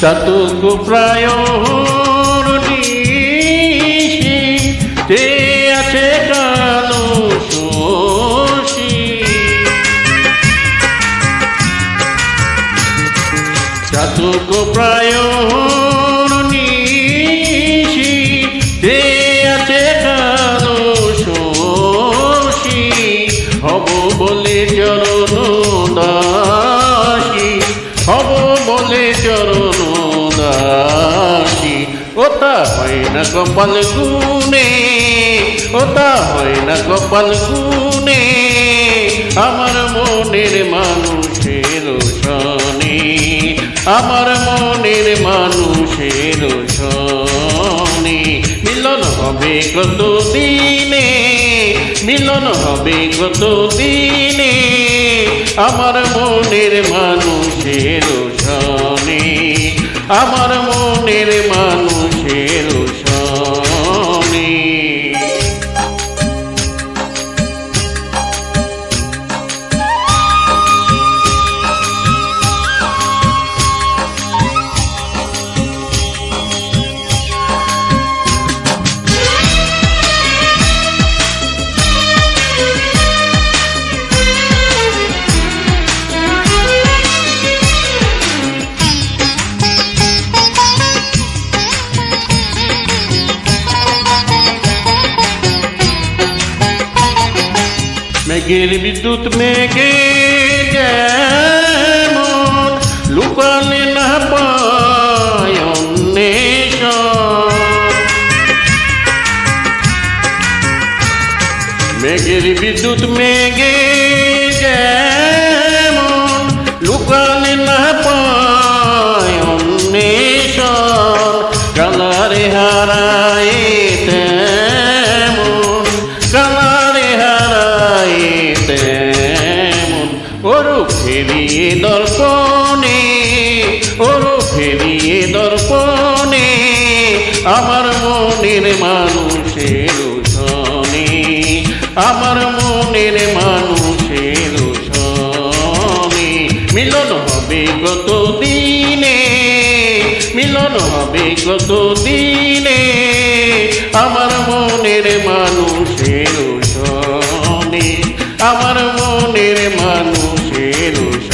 চাতুক প্রায় তে আছে কালো শোষী চাতুক প্রায় তে আছে কালো শোষী হব বলে চরণ দাসী, হব বলে চরণ ওটা হয় না কপাল গুনে ওটা হয় না কপাল গুনে আমার মনের মানুষের সনে আমার মনের মানুষের সনে মিলন হবে কত দিনে, মিলন হবে কত দিনে, আমার মনের মানুষের সনে আমার মনের মানুষের মেঘের বিদ্যুৎ মেঘে যেমন লুকালে না পায়। মেঘের বিদ্যুৎ মেঘে ফেরিয়ে দর্পণে, আমার মনের মানুষের সনে আমার মনের মানুষের সনে মিলন হবে কত দিনে, মিলন হবে কত দিনে, আমার মনের মানুষের সনে আমার মনের মানুষের হবে